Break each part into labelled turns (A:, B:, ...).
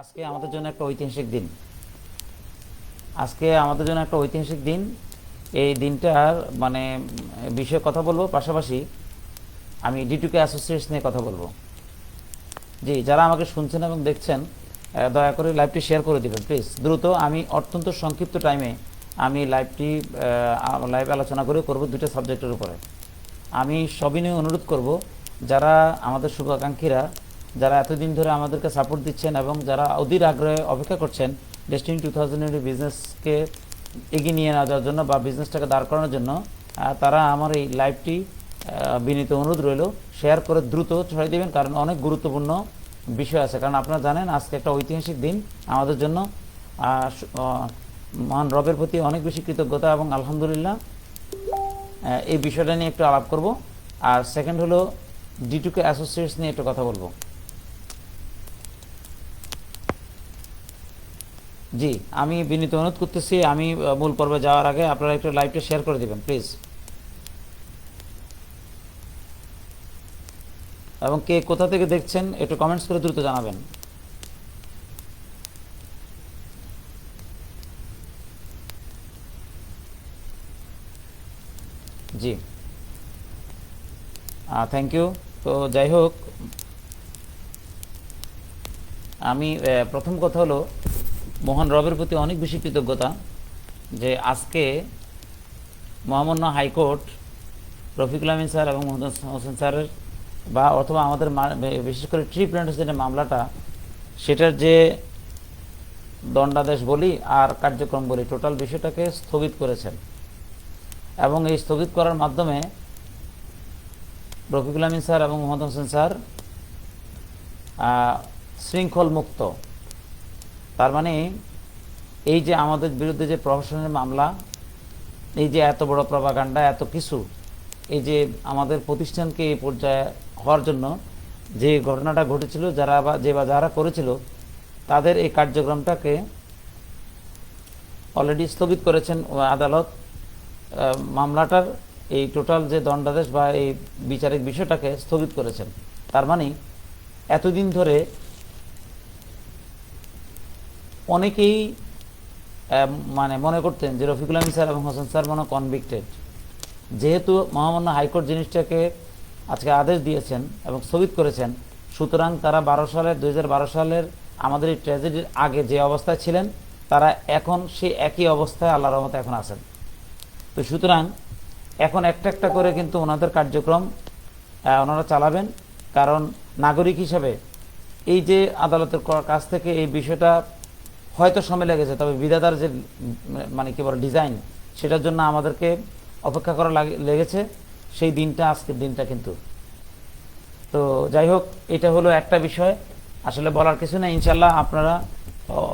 A: আজকে আমাদের জন্য একটা ঐতিহাসিক দিন। আজকে আমাদের জন্য একটা ঐতিহাসিক দিন। এই দিনটার মানে বিষয়ে কথা বলব, পাশাপাশি আমি ডিটুকে অ্যাসোসিয়েশন নিয়ে কথা বলব। জি, যারা আমাকে শুনছেন এবং দেখছেন দয়া করে লাইভটি শেয়ার করে দিবেন প্লিজ দ্রুত আমি অত্যন্ত সংক্ষিপ্ত টাইমে আমি লাইভটি লাইভ আলোচনা করে করব দুটো সাবজেক্টের উপরে। আমি সবিনয় অনুরোধ করব, যারা আমাদের শুভাকাঙ্ক্ষীরা যারা এতদিন ধরে আমাদেরকে সাপোর্ট দিচ্ছেন এবং যারা অধীর আগ্রহে অপেক্ষা করছেন ডেস্টিনি টু থাউজেন্ড বিজনেসকে এগিয়ে নিয়ে নেওয়া যাওয়ার জন্য বা বিজনেসটাকে দাঁড় করানোর জন্য তারা আমার এই লাইভটি বিনীত অনুরোধ রইল। শেয়ার করে দ্রুত ছড়িয়ে দেবেন, কারণ অনেক গুরুত্বপূর্ণ বিষয় আছে। কারণ আপনারা জানেন, আজকে একটা ঐতিহাসিক দিন আমাদের জন্য। মহান রবের প্রতি অনেক বেশি কৃতজ্ঞতা এবং আলহামদুলিল্লাহ এই বিষয়টা নিয়ে একটু আলাপ করব। আর সেকেন্ড হলো ডিটুকে অ্যাসোসিয়েটস নিয়ে একটু কথা বলব। জি, আমি বিনীত অনুরোধ করতেছি, আমি মূল পর্বে যাওয়ার আগে আপনারা একটু লাইভটা শেয়ার করে দিবেন, প্লিজ। এবং কে কোথা থেকে দেখছেন, একটু কমেন্টস করে দ্রুত জানাবেন। জি। থ্যাংক ইউ তো যাই হোক, আমি প্রথম কথা হলো মোহন রবের প্রতি অনেক বেশি কৃতজ্ঞতা যে আজকে মহামান্য হাইকোর্ট রফিকুল আমিন স্যার এবং মোহাম্মদ হোসেন স্যারের বা অথবা আমাদের বিশেষ করে ট্রি প্ল্যান্টের যে মামলাটা, সেটার যে দণ্ডাদেশ বলি আর কার্যক্রম বলি, টোটাল বিষয়টাকে স্থগিত করেছেন। এবং এই স্থগিত করার মাধ্যমে রফিকুল আমিন স্যার এবং মোহাম্মদ হোসেন স্যার শৃঙ্খল মুক্ত তার মানে এই যে আমাদের বিরুদ্ধে যে প্রহসনের মামলা, এই যে এত বড় প্রভাকাণ্ডা এত কিছু, এই যে আমাদের প্রতিষ্ঠানকে এই পর্যায়ে হওয়ার জন্য যে ঘটনাটা ঘটেছিল, যারা বা যে বা যারা করেছিল, তাদের এই কার্যক্রমটাকে অলরেডি স্থগিত করেছেন আদালত। মামলাটার এই টোটাল যে দণ্ডাদেশ বা এই বিচারিক বিষয়টাকে স্থগিত করেছেন। তার মানে এতদিন ধরে অনেকেই মানে মনে করতেন যে রফিকুল আমিন স্যার এবং হোসেন স্যার মনে কনভিক্টেড যেহেতু মহামান্য হাইকোর্ট জিনিসটাকে আজকে আদেশ দিয়েছেন এবং স্থগিত করেছেন, সুতরাং তারা বারো সালের দু হাজার বারো সালের আমাদের এই ট্র্যাজেডির আগে যে অবস্থায় ছিলেন, তারা এখন সেই একই অবস্থায় আল্লাহর রহমতে এখন আছেন। তো সুতরাং এখন একটা একটা করে কিন্তু ওনাদের কার্যক্রম ওনারা চালাবেন, কারণ নাগরিক হিসাবে এই যে আদালতের কাছ থেকে এই বিষয়টা হয়তো সময় লেগেছে তবে বিধাতার যে মানে কি বলে ডিজাইন সেটার জন্য আমাদেরকে অপেক্ষা করা লাগে- লেগেছে। সেই দিনটা, আজকের দিনটা কিন্তু। তো যাই হোক, এটা হলো একটা বিষয়। আসলে বলার কিছু না ইনশাল্লাহ আপনারা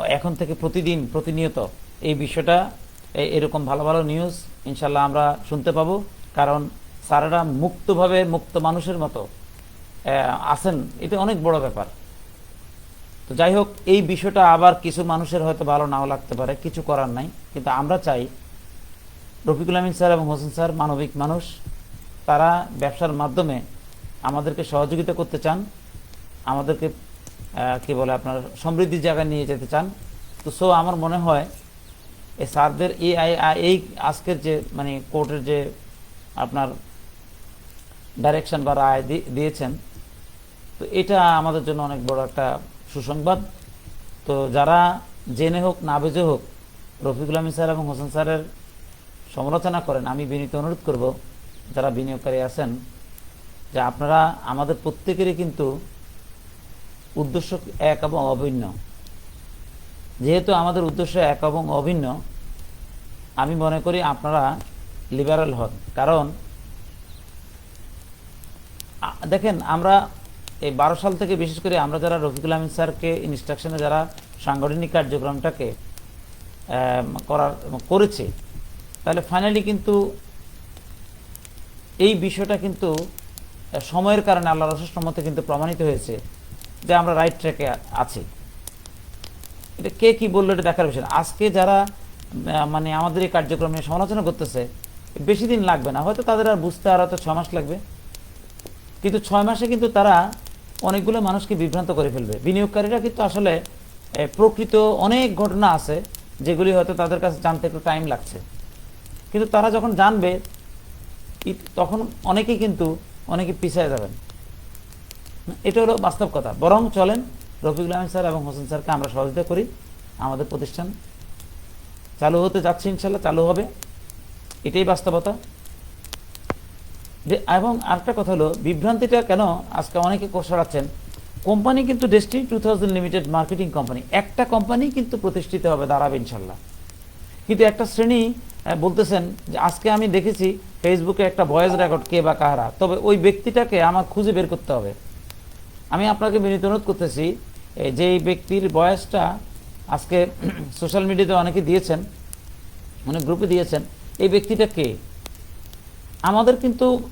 A: এখন থেকে প্রতিদিন প্রতিনিয়ত এই বিষয়টা এরকম ভালো ভালো নিউজ ইনশাল্লাহ আমরা শুনতে পাবো। কারণ স্যারেরা মুক্তভাবে মুক্ত মানুষের মতো আছেন। এটা অনেক বড় ব্যাপার। তো যাই হোক এই বিষয়টা আবার কিছু মানুষের হয়তো ভালো নাও লাগতে পারে, কিছু করার নাই। কিন্তু আমরা চাই রফিকুল আমিন স্যার এবং হোসেন স্যার মানবিক মানুষ, তারা ব্যবসার মাধ্যমে আমাদেরকে সহযোগিতা করতে চান, আমাদেরকে কি বলে আপনার, সমৃদ্ধির জায়গায় নিয়ে যেতে চান। তো সো আমার মনে হয় এই স্যারদের এই এই আজকের যে মানে কোর্টের যে আপনার ডাইরেকশন বা রায় দিয়েছেন, তো এটা আমাদের জন্য অনেক বড় একটা সুসংবাদ। তো যারা জেনে হোক, না বুঝে হোক, রফিকুল আমিন স্যার এবং হোসেন স্যারের সমালোচনা করেন, আমি বিনীত অনুরোধ করব, যারা বিনিয়োগকারী আছেন, যে আপনারা আমাদের প্রত্যেকেরই কিন্তু উদ্দেশ্য এক এবং অভিন্ন। যেহেতু আমাদের উদ্দেশ্য এক এবং অভিন্ন, আমি মনে করি আপনারা লিবারাল হন। কারণ দেখেন, আমরা এই বারো সাল থেকে বিশেষ করে আমরা যারা রফিকুল আমিন স্যারকে ইনস্ট্রাকশনে যারা সাংগঠনিক কার্যক্রমটাকে করার, করেছে, তাহলে ফাইনালি কিন্তু এই বিষয়টা কিন্তু সময়ের কারণে আল্লাহ রসের মতে কিন্তু প্রমাণিত হয়েছে যে আমরা রাইট ট্র্যাকে আছি। এটা কে কী বলল এটা দেখার বিষয় আজকে যারা মানে আমাদের এই কার্যক্রমে সমালোচনা করতেছে, বেশি দিন লাগবে না। হয়তো তাদের আর বুঝতে আর হয়তো ছ মাস লাগবে। কিন্তু ছয় মাসে কিন্তু তারা অনেকগুলো মানুষকে বিভ্রান্ত করে ফেলবে। বিনিয়োগকারীরা কিন্তু আসলে প্রকৃত অনেক ঘটনা আছে যেগুলি হয়তো তাদের কাছে জানতে একটু টাইম লাগছে। কিন্তু তারা যখন জানবে তখন অনেকেই কিন্তু অনেকে পিছিয়ে যাবেন। এটা হলো বাস্তব কথা। বরং চলেন, রফিকুল আহমেদ স্যার এবং হোসেন স্যারকে আমরা সহযোগিতা করি। আমাদের প্রতিষ্ঠান চালু হতে যাচ্ছে ইনশাল্লাহ চালু হবে। এটাই বাস্তবতা। যে- এবং আরেকটা কথা হলো, বিভ্রান্তিটা কেন আজকে অনেকে সরাচ্ছেন কোম্পানি কিন্তু Destiny two thousand limited marketing company একটা কোম্পানি কিন্তু প্রতিষ্ঠিত হবে দাঁড়াবে ইনশাল্লাহ। কিন্তু একটা শ্রেণি বলতেছেন যে, আজকে আমি দেখেছি ফেসবুকে একটা ভয়েস রেকর্ড কে বা কাহারা তবে ওই ব্যক্তিটাকে আমার খুঁজে বের করতে হবে। আমি আপনাকে বিনীত অনুরোধ করতেছি যে এই ব্যক্তির বয়সটা আজকে সোশ্যাল মিডিয়াতে অনেকে দিয়েছেন অনেক গ্রুপে দিয়েছেন, এই ব্যক্তিটা কে? আমাদের কিন্তু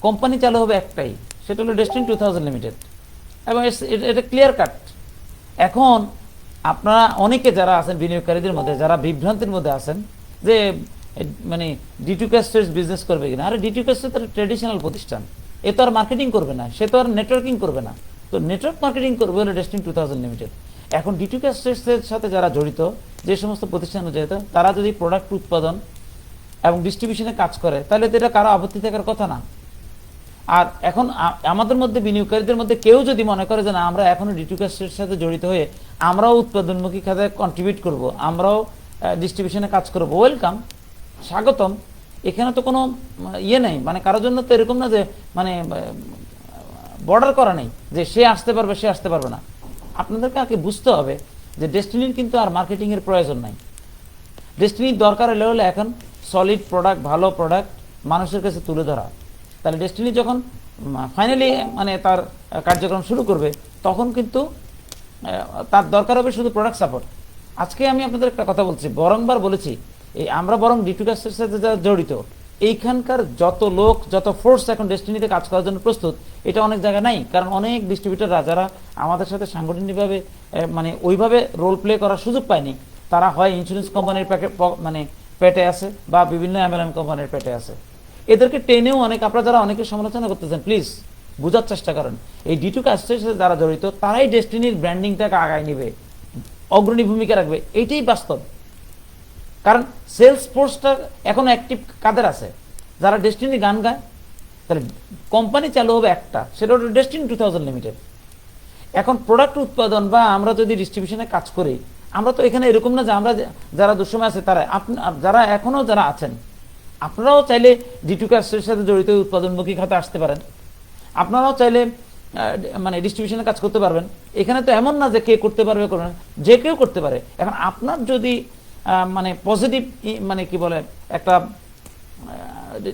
A: কোম্পানি চালু হবে একটাই, সেটা হলো ডেস্টিন টু থাউজেন্ড লিমিটেড এবং এটা- ক্লিয়ার কাট এখন আপনারা অনেকে যারা আছেন বিনিয়োগকারীদের মধ্যে, যারা বিভ্রান্তির মধ্যে আছেন, যে মানে ডিটু ক্যাস্টের বিজনেস করবে কিনা? আরে ডিটু ক্যাস্টের তার ট্রেডিশনাল প্রতিষ্ঠান। এ তো আর মার্কেটিং করবে না, সে তো আর নেটওয়ার্কিং করবে না। তো নেটওয়ার্ক মার্কেটিং করবে হলো ডেস্টিন টু থাউজেন্ড লিমিটেড এখন ডিটু ক্যাস্টের সাথে যারা জড়িত, যে সমস্ত প্রতিষ্ঠান জড়িত তারা যদি প্রোডাক্ট উৎপাদন এবং ডিস্ট্রিবিউশনে কাজ করে, তাহলে তো এটা কারও আপত্তি থাকার কথা না। আর এখন আমাদের মধ্যে বিনিয়োগকারীদের মধ্যে কেউ যদি মনে করে যে না, আমরা এখনও ডিটুকাস্টের সাথে জড়িত হয়ে আমরাও উৎপাদনমুখী খাতে কন্ট্রিবিউট করব, আমরাও ডিস্ট্রিবিউশনে কাজ করব ওয়েলকাম স্বাগতম। এখানে তো কোনো ইয়ে নেই মানে কারোর জন্য তো এরকম না যে মানে বর্ডার করা নেই, যে সে আসতে পারবে, সে আসতে পারবে না। আপনাদেরকে আগে বুঝতে হবে যে ডেস্টিনির কিন্তু আর মার্কেটিংয়ের প্রয়োজন নাই। ডেস্টিনির দরকার হলে হলে এখন সলিড প্রোডাক্ট ভালো প্রোডাক্ট মানুষের কাছে তুলে ধরা। তাহলে ডেস্টিনি যখন ফাইনালি মানে তার কার্যক্রম শুরু করবে, তখন কিন্তু তার দরকার হবে শুধু প্রোডাক্ট সাপোর্ট আজকে আমি আপনাদের একটা কথা বলছি, বরংবার বলেছি, এই আমরা বরং ডিটুকাসের সাথে যারা জড়িত, এইখানকার যত লোক, যত ফোর্স এখন ডেস্টিনিতে কাজ করার জন্য প্রস্তুত, এটা অনেক জায়গায় নাই, কারণ অনেক ডিস্ট্রিবিউটাররা যারা আমাদের সাথে সাংগঠনিকভাবে মানে ওইভাবে রোল প্লে করার সুযোগ পায়নি। তারা হয় ইন্স্যুরেন্স কোম্পানির প্যাকেট মানে পেটে আছে বা বিভিন্ন এমএলএম কোম্পানির পেটে আছে। এদেরকে টেনেও অনেক, আপনারা যারা অনেকে সমালোচনা করতেছেন প্লিজ বোঝার চেষ্টা করেন। এই ডিটু কাস্টের সাথে যারা জড়িত, তারাই ডেস্টিনির ব্র্যান্ডিংটাকে আগায় নেবে, অগ্রণী ভূমিকা রাখবে। এইটাই বাস্তব। কারণ সেলস ফোর্সটা এখন অ্যাক্টিভ কাদের আছে? যারা ডেস্টিনি গান গায়, তাহলে কোম্পানি চালু হবে একটা, সেটা হলো ডেস্টিনি টু থাউজেন্ড লিমিটেড এখন প্রোডাক্ট উৎপাদন বা আমরা যদি ডিস্ট্রিবিউশনে কাজ করি আমরা তো এখানে এরকম না যে আমরা যারা দুঃসময় আছে, তারা যারা এখনও যারা আছেন, আপনারাও চাইলে ডিটু কাস্টের সাথে জড়িত উৎপাদনমুখী খাতে আসতে পারেন। আপনারাও চাইলে মানে ডিস্ট্রিবিউশনে কাজ করতে পারবেন। এখানে তো এমন না যে কে করতে পারবে, করবে যে কেউ করতে পারে। এখন আপনার যদি মানে পজিটিভ মানে কি বলে, একটা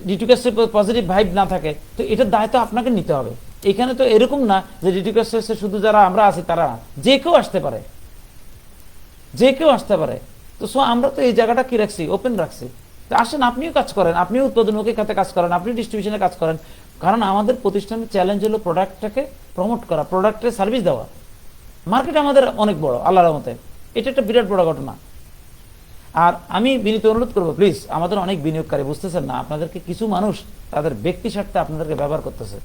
A: ডিটুকাস্টের পজিটিভ ভাইব না থাকে, তো এটার দায়িত্ব আপনাকে নিতে হবে। এখানে তো এরকম না যে ডিটুকাস্টের শুধু যারা আমরা আছি, তারা যে কেউ আসতে পারে। যে কেউ আসতে পারে। তো সো আমরা তো এই জায়গাটা কি রাখছি? ওপেন রাখছি। তো আসেন, আপনিও কাজ করেন, আপনিও উৎপাদনমুখী খাতে কাজ করেন আপনি ডিস্ট্রিবিউশনে কাজ করেন। কারণ আমাদের প্রতিষ্ঠানের চ্যালেঞ্জ হলো প্রোডাক্টটাকে প্রমোট করা প্রোডাক্টের সার্ভিস দেওয়া। মার্কেট আমাদের অনেক বড়, আল্লাহর রহমতে। এটা একটা বিরাট বড় ঘটনা। আর আমি বিনীত অনুরোধ করব প্লিজ আমাদের অনেক বিনিয়োগকারী বুঝতেছেন না, আপনাদেরকে কিছু মানুষ তাদের ব্যক্তি স্বার্থে আপনাদেরকে ব্যবহার করতেছে।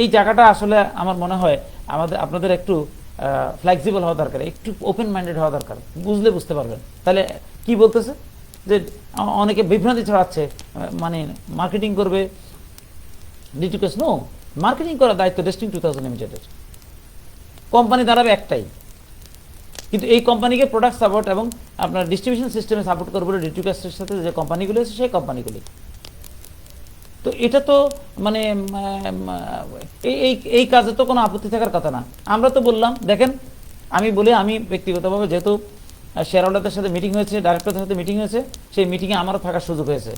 A: এই জায়গাটা আসলে আমার মনে হয় আমাদের, আপনাদের একটু ফ্লেক্সিবল হওয়া দরকার, একটু ওপেন মাইন্ডেড হওয়া দরকার, বুঝলে বুঝতে পারবেন। তাহলে কি বলতেছে? যে অনেকে বিভ্রান্তি ছড়াচ্ছে মানে মার্কেটিং করবে। ডিটিকেস নো মার্কেটিং করার দায়িত্ব ডেস্টিং টু থাউজেন্ড লিমিটেডের কোম্পানি দাঁড়াবে একটাই। কিন্তু এই কোম্পানিকে প্রোডাক্ট সাপোর্ট এবং আপনার ডিস্ট্রিবিউশন সিস্টেমে সাপোর্ট করবে ডিটিকাস্টের সাথে যে কোম্পানিগুলো আছে সেই কোম্পানিগুলি তো এটা তো মানে এই এই কাজে তো কোনো আপত্তি থাকার কথা না। আমরা তো বললাম, দেখেন, আমি বলি, আমি ব্যক্তিগতভাবে যেহেতু শেয়ার হোল্ডারদের সাথে মিটিং হয়েছে ডাইরেক্টরদের সাথে মিটিং হয়েছে, সেই মিটিংয়ে আমারও থাকার সুযোগ হয়েছে।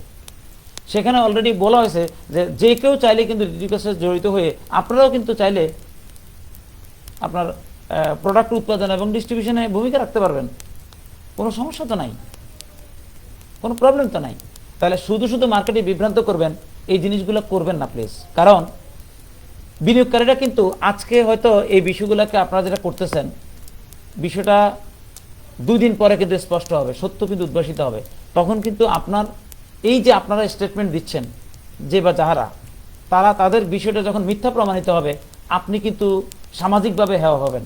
A: সেখানে অলরেডি বলা হয়েছে যে যে কেউ চাইলে কিন্তু ডিডিকাসে জড়িত হয়ে, আপনারাও কিন্তু চাইলে আপনার প্রোডাক্ট উৎপাদন এবং ডিস্ট্রিবিউশনে ভূমিকা রাখতে পারবেন। কোনো সমস্যা তো নাই। কোনো প্রবলেম তো নাই। তাহলে শুধু শুধু মার্কেটে বিভ্রান্ত করবেন এই জিনিসগুলো করবেন না প্লিজ কারণ বিনিয়োগকারীরা কিন্তু আজকে হয়তো এই বিষয়গুলোকে আপনারা যেটা করতেছেন, বিষয়টা দুই দিন পরে কিন্তু স্পষ্ট হবে, সত্য কিন্তু উদ্ভাসিত হবে। তখন কিন্তু আপনার, এই যে আপনারা স্টেটমেন্ট দিচ্ছেন, যে বা যাহারা, তারা তাদের বিষয়টা যখন মিথ্যা প্রমাণিত হবে, আপনি কিন্তু সামাজিকভাবে হেওয়া হবেন।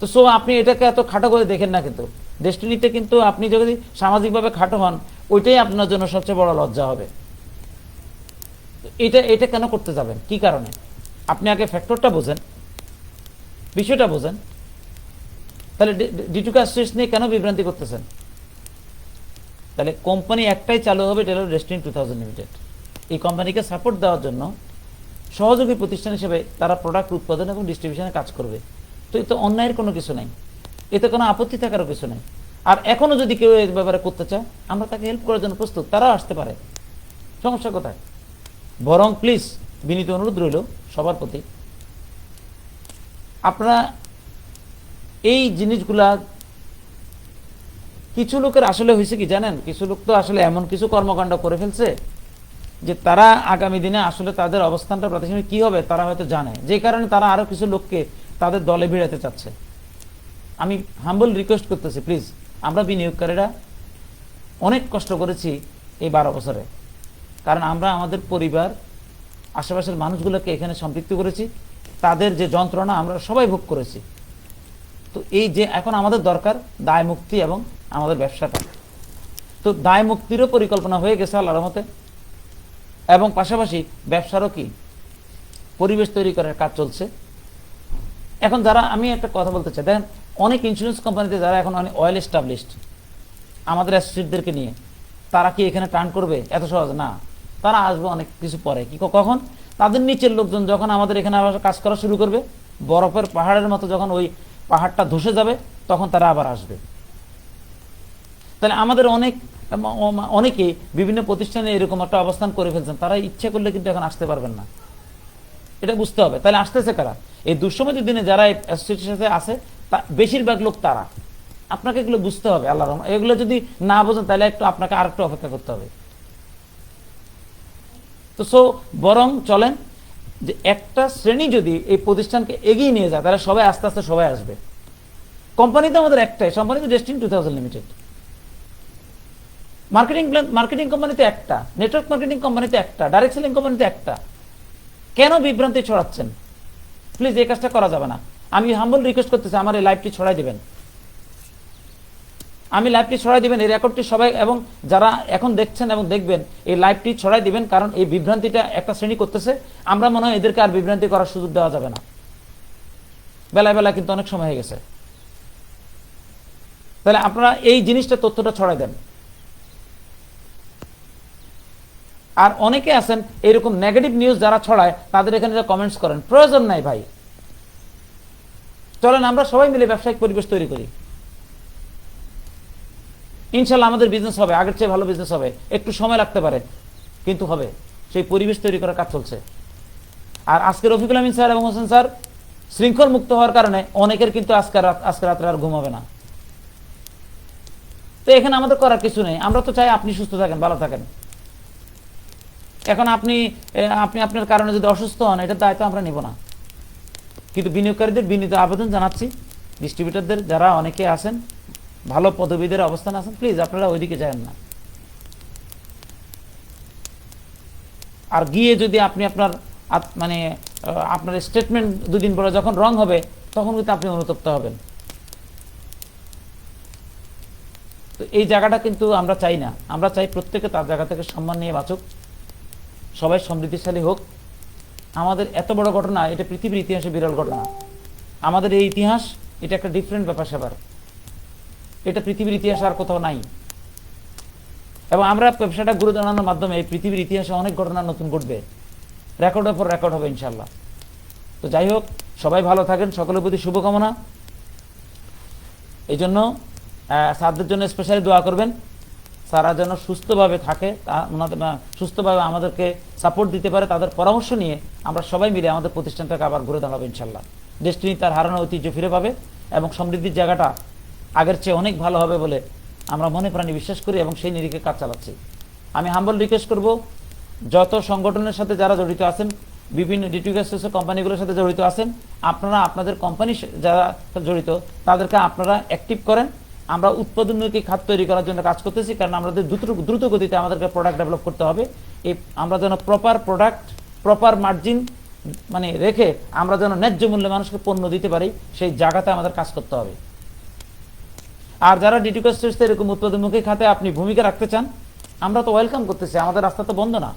A: তো সো আপনি এটাকে এত খাটো করে দেখেন না কিন্তু। ডেস্টিনিতে কিন্তু আপনি যদি সামাজিকভাবে খাটো হন, ওইটাই আপনার জন্য সবচেয়ে বড় লজ্জা হবে। এটা এটা কেন করতে যাবেন? কি কারণে? আপনি আগে ফ্যাক্টরটা বোঝেন। বিষয়টা বোঝেন। তাহলে ডিটুকা স্ট্রেস নিয়ে কেন বিভ্রান্তি করতেছেন? তাহলে কোম্পানি একটাই চালু হবে, এটা হলো ডেস্টিনি টু থাউজেন্ড লিমিটেড এই কোম্পানিকে সাপোর্ট দেওয়ার জন্য সহযোগী প্রতিষ্ঠান হিসেবে তারা প্রোডাক্ট উৎপাদন এবং ডিস্ট্রিবিউশনে কাজ করবে। তো এতে অন্যায়ের কোনো কিছু নাই। এতে কোনো আপত্তি থাকারও কিছু নেই। আর এখনও যদি কেউ এর ব্যাপারে করতে চায়, আমরা তাকে হেল্প করার জন্য প্রস্তুত। তারাও আসতে পারে। সমস্যা কোথায়? বরং প্লিজ বিনীত অনুরোধ রইল সবার প্রতি। আপনারা এই জিনিসগুলা কিছু লোকের আসলে হয়েছে কি জানেন? কিছু লোক তো আসলে এমন কিছু কর্মকাণ্ড করে ফেলছে যে তারা আগামী দিনে আসলে তাদের অবস্থানটা প্রাতিষ্ঠানিক কি হবে তারা হয়তো জানে। যে কারণে তারা আরও কিছু লোককে তাদের দলে ভিড়াতে চাচ্ছে। আমি হাম্বল রিকোয়েস্ট করতেছি প্লিজ আমরা বিনিয়োগকারীরা অনেক কষ্ট করেছি এই বারো বছরে। কারণ আমরা আমাদের পরিবার, আশেপাশের মানুষগুলোকে এখানে সম্পৃক্ত করেছি, তাদের যে যন্ত্রণা আমরা সবাই ভোগ করেছি। তো এই যে এখন আমাদের দরকার দায় মুক্তি এবং আমাদের ব্যবসাটা। তো দায় মুক্তিরও পরিকল্পনা হয়ে গেছে আল্লাহর মতে এবং পাশাপাশি ব্যবসারও কি পরিবেশ তৈরি করার কাজ চলছে। এখন যারা, আমি একটা কথা বলতে চাই, দেখেন, অনেক ইন্স্যুরেন্স কোম্পানিতে যারা এখন অনেক অয়েল এস্টাবলিশড আমাদের অ্যাসোসিয়েটদেরকে নিয়ে, তারা কি এখানে টার্ন করবে? এত সহজ? না। তারা আসবে অনেক কিছু পরে। কি কখন? তাদের নিচের লোকজন যখন আমাদের এখানে আবার কাজ করা শুরু করবে, বরফের পাহাড়ের মতো যখন ওই পাহাড়টা ধসে যাবে, তখন তারা আবার আসবে। তাহলে আমাদের অনেক, অনেকে বিভিন্ন প্রতিষ্ঠানে এরকম একটা অবস্থান করে ফেলছেন, তারা ইচ্ছে করলে কিন্তু এখন আসতে পারবেন না। এটা বুঝতে হবে। তাহলে আসতেছে কারা? এই দুঃসময় দিনে যারা অ্যাসোসিয়েটের সাথে আছে, তা বেশিরভাগ লোক তারা। আপনাকে এগুলো বুঝতে হবে আল্লাহ রহমান এগুলো যদি না বোঝেন, তাহলে একটু আপনাকে আর একটু অপেক্ষা করতে হবে। তো সো, বরং চলেন যে একটা শ্রেণি যদি এই প্রতিষ্ঠানকে এগিয়ে নিয়ে যায়, তাহলে সবাই আস্তে আস্তে সবাই আসবে। কোম্পানি তো আমাদের একটাই, কোম্পানি তো Destiny two thousand limited marketing plan marketing কোম্পানিতে একটা নেটওয়ার্ক মার্কেটিং কোম্পানিতে একটা ডাইরেক্ট সেলিং কোম্পানিতে একটা। কেন বিভ্রান্তি ছড়াচ্ছেন? প্লিজ এই কাজটা করা যাবে না। আমি হাম্বল রিকোয়েস্ট করতেছি, আমার এই লাইভটি ছড়াই দিবেন। আমি লাইভটি ছড়াই দিবেন, এই রেকর্ডটি সবাই এবং যারা এখন দেখছেন এবং দেখবেন, এই লাইভটি ছড়াই দিবেন, কারণ এই বিভ্রান্তিটা একটা শ্রেণি করতেছে। আমরা মনে হয় এদেরকে আর বিভ্রান্তি করার সুযোগ দেওয়া যাবে না। বেলায় বেলা কিন্তু অনেক সময় হয়ে গেছে। তাহলে আপনারা এই জিনিসটা তথ্যটা ছড়াই দেন। আর অনেকে আছেন, এরকম নেগেটিভ নিউজ যারা ছড়ায়, তাদের এখানে কমেন্টস করেন, প্রয়োজন নাই ভাই। চলেন, আমরা সবাই মিলে ব্যবসায়িক পরিবেশ তৈরি করি। ইনশাল্লাহ আমাদের বিজনেস হবে, আগের চেয়ে ভালো বিজনেস হবে। একটু সময় লাগতে পারে, কিন্তু হবে। সেই পরিবেশ তৈরি করার কাজ চলছে। আর আজকে রফিকুল আমিন স্যার এবং হোসেন স্যার শৃঙ্খল মুক্ত হওয়ার কারণে অনেকের কিন্তু আজকে আজকে রাত্রে আর ঘুমাবে না। তো এখানে আমাদের করার কিছু নেই। আমরা তো চাই আপনি সুস্থ থাকেন, ভালো থাকেন। এখন আপনি আপনি আপনার কারণে যদি অসুস্থ হন, এটার দায়িত্ব আমরা নিব না। কিন্তু বিনিয়োগকারীদের বিনীত আবেদন জানাচ্ছি। ডিস্ট্রিবিউটারদের যারা অনেকে আছেন ভালো পদবীদের অবস্থান আছেন প্লিজ আপনারা ওইদিকে যান না। আর গিয়ে যদি আপনি আপনার মানে আপনার স্টেটমেন্ট দুদিন পরে যখন রং হবে, তখন কিন্তু আপনি অনুতপ্ত হবেন। তো এই জায়গাটা কিন্তু আমরা চাই না। আমরা চাই প্রত্যেকে তার জায়গা থেকে সম্মান নিয়ে বাঁচুক। সবাই সমৃদ্ধিশালী হোক। আমাদের এত বড় ঘটনা, এটা পৃথিবীর ইতিহাসে বিরল ঘটনা। আমাদের এই ইতিহাস, এটা একটা ডিফারেন্ট ব্যাপার স্যাপার এটা পৃথিবীর ইতিহাসে আর কোথাও নাই। এবং আমরা ব্যবসাটা গুরু জানানোর মাধ্যমে এই পৃথিবীর ইতিহাসে অনেক ঘটনা নতুন ঘটবে। রেকর্ডের পর রেকর্ড হবে ইনশাল্লাহ তো যাই হোক, সবাই ভালো থাকেন, সকলের প্রতি শুভকামনা। এই জন্য সারদের জন্য স্পেশালি দোয়া করবেন। সারা যেন সুস্থভাবে থাকে সুস্থভাবে আমাদেরকে সাপোর্ট দিতে পারে, তাদের পরামর্শ নিয়ে আমরা সবাই মিলে আমাদের প্রতিষ্ঠানটাকে আবার ঘুরে দাঁড়াবো ইনশাল্লাহ ডেস্টিনি তার হারানো ঐতিহ্য ফিরে পাবে এবং সমৃদ্ধির জায়গাটা আগের চেয়ে অনেক ভালো হবে বলে আমরা মনে প্রাণী বিশ্বাস করি এবং সেই নিরিখে কাজ চালাচ্ছি। আমি হাম্বল রিকোয়েস্ট করব, যত সংগঠনের সাথে যারা জড়িত আছেন, বিভিন্ন ডিটিউএস কোম্পানিগুলোর সাথে জড়িত আছেন, আপনারা আপনাদের কোম্পানি যারা জড়িত, তাদেরকে আপনারা অ্যাক্টিভ করেন। আমরা উৎপাদনমুখী খাত তৈরি করার জন্য কাজ করতেছি, কারণ আমাদের দ্রুত দ্রুত গতিতে আমাদেরকে প্রোডাক্ট ডেভেলপ করতে হবে। এই আমরা যেন প্রপার প্রোডাক্ট প্রপার মার্জিন মানে রেখে আমরা যেন ন্যায্য মূল্যে মানুষকে পণ্য দিতে পারি, সেই জায়গাতে আমাদের কাজ করতে হবে। আর যারা ডিটিকস এরকম উৎপাদনমুখী খাতে আপনি ভূমিকা রাখতে চান, আমরা তো ওয়েলকাম করতেছি। আমাদের রাস্তা তো বন্ধ না,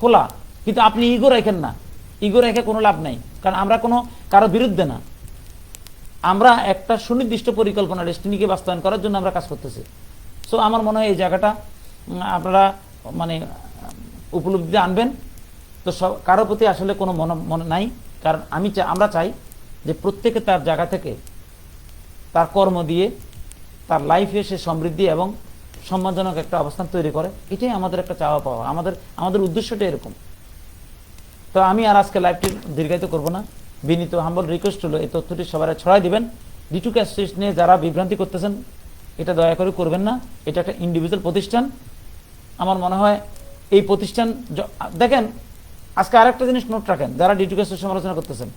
A: খোলা। কিন্তু আপনি ইগো রাখেন না। ইগো রেখে কোনো লাভ নাই। কারণ আমরা কোনো কারও বিরুদ্ধে না। আমরা একটা সুনির্দিষ্ট পরিকল্পনা ডেস্টিনিকে বাস্তবায়ন করার জন্য আমরা কাজ করতেছি। সো আমার মনে হয় এই জায়গাটা আপনারা মানে উপলব্ধিতে আনবেন। তো সব কারোর প্রতি আসলে কোনো মন, মনে নাই। কারণ আমি আমরা চাই যে প্রত্যেকে তার জায়গা থেকে তার কর্ম দিয়ে তার লাইফে সে সমৃদ্ধি এবং সম্মানজনক একটা অবস্থান তৈরি করে, এটাই আমাদের একটা চাওয়া পাওয়া। আমাদের আমাদের উদ্দেশ্যটা এরকম। তো আমি আর আজকে লাইভটি দীর্ঘায়িত করব না। বিনীত হাম্বল রিকোয়েস্ট হলো, এই তথ্যটি সবাই ছড়াই দিবেন। ডিটু ক্যাশ নিয়ে যারা বিভ্রান্তি করতেছেন, এটা দয়া করে করবেন না। এটা একটা ইন্ডিভিজুয়াল প্রতিষ্ঠান। আমার মনে হয় এই প্রতিষ্ঠান দেখেন, আজকে আরেকটা জিনিস নোট রাখেন, যারা ডিটু ক্যাশ সমালোচনা করতেছেন।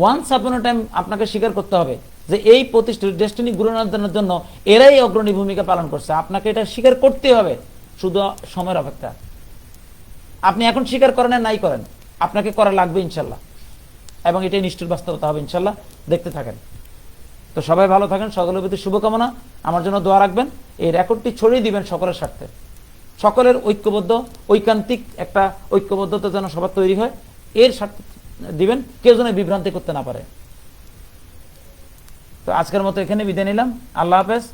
A: ওয়ান্স আপন টাইম আপনাকে স্বীকার করতে হবে যে এই প্রতিষ্ঠান ডেস্টিনি গুরুনাথনের জন্য এরাই অগ্রণী ভূমিকা পালন করছে। আপনাকে এটা স্বীকার করতে হবে, শুধু সময়ের অপেক্ষা। আপনি এখন স্বীকার করেন নাই করেন, আপনাকে করা লাগবে ইনশাল্লাহ। এবং এটাই নিষ্ঠুর বাস্তবতা হবে ইনশাল্লাহ। দেখতে থাকেন। তো সবাই ভালো থাকেন, সকলের প্রতি শুভকামনা। আমার জন্য দোয়া রাখবেন। এই রেকর্ডটি ছড়িয়ে দিবেন সকলের স্বার্থে। সকলের ঐক্যবদ্ধ, ঐকান্তিক একটা ঐক্যবদ্ধতা যেন সবার তৈরি হয়। এর স্বার্থে দিবেন, কেউ যেন বিভ্রান্তি করতে না পারে। তো আজকের মতো এখানে বিদায় নিলাম। আল্লাহ হাফেজ।